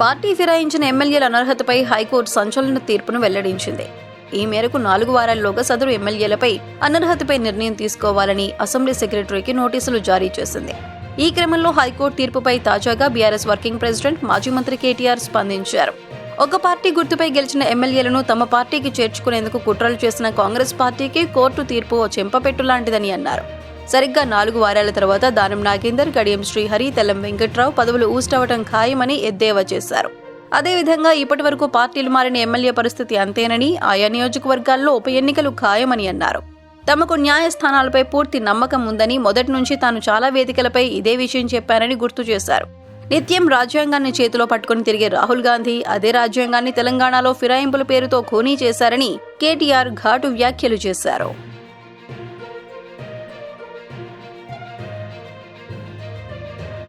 Party ఫిరాయించిన ఎమ్మెల్యేల అనర్హతపై high court సంచలన తీర్పును వెల్లడించింది. ఈ మేరకు నాలుగు వారాల్లోగా సదరు ఎమ్మెల్యేలపై అనర్హతపై నిర్ణయం తీసుకోవాలని అసెంబ్లీ సెక్రటరీకి నోటీసులు జారీ చేసింది. ఈ క్రమంలో హైకోర్టు తీర్పుపై తాజాగా బీఆర్ఎస్ వర్కింగ్ ప్రెసిడెంట్ మాజీ మంత్రి కేటీఆర్ స్పందించారు. ఒక పార్టీ గుర్తుపై గెలిచిన ఎమ్మెల్యేలను తమ పార్టీకి చేర్చుకునేందుకు కుట్రలు చేసిన కాంగ్రెస్ పార్టీకి కోర్టు తీర్పు ఓ చెంపపెట్టు లాంటిదని అన్నారు. సరిగ్గా నాలుగు వారాల తర్వాత దానం నాగేందర్ కడియం శ్రీహరి తెల్లం వెంకట్రావు పదవులు ఊస్టవటం ఖాయమని ఎద్దేవా చేశారు. అదేవిధంగా ఇప్పటి వరకు పార్టీలు మారిన ఎమ్మెల్యే పరిస్థితి అంతేనని ఆయా నియోజకవర్గాల్లో ఉప ఎన్నికలు ఖాయమని అన్నారు. తమకు న్యాయస్థానాలపై పూర్తి నమ్మకం ఉందని మొదటి నుంచి తాను చాలా వేదికలపై ఇదే విషయం చెప్పానని గుర్తు చేశారు. నిత్యం రాజ్యాంగాన్ని చేతిలో పట్టుకుని తిరిగే రాహుల్ గాంధీ అదే రాజ్యాంగాన్ని తెలంగాణలో ఫిరాయింపుల పేరుతో ఖూనీ చేశారని కేటీఆర్ ఘాటు వ్యాఖ్యలు చేశారు.